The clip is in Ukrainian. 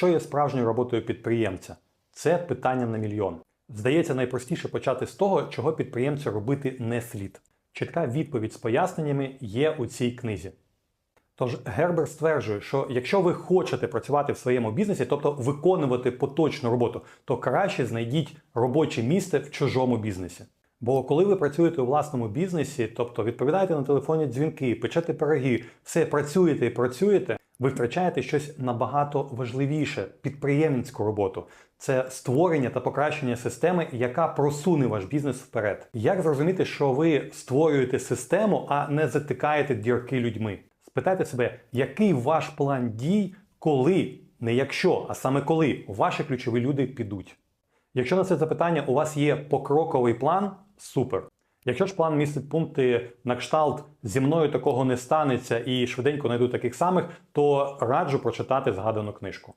що є справжньою роботою підприємця? Це питання на мільйон. Здається, найпростіше почати з того, чого підприємцю робити не слід. Чітка відповідь з поясненнями є у цій книзі. Тож Гербер стверджує, що якщо ви хочете працювати в своєму бізнесі, тобто виконувати поточну роботу, то краще знайдіть робоче місце в чужому бізнесі. Бо коли ви працюєте у власному бізнесі, тобто відповідаєте на телефонні дзвінки, печете пироги, все працюєте і працюєте, ви втрачаєте щось набагато важливіше підприємницьку роботу. Це створення та покращення системи, яка просуне ваш бізнес вперед. Як зрозуміти, що ви створюєте систему, а не затикаєте дірки людьми? Спитайте себе, який ваш план дій, коли, не якщо, а саме коли ваші ключові люди підуть. Якщо на це запитання у вас є покроковий план, супер. Якщо ж план містить пункти на кшталт зі мною такого не станеться і швиденько знайду таких самих, то раджу прочитати згадану книжку.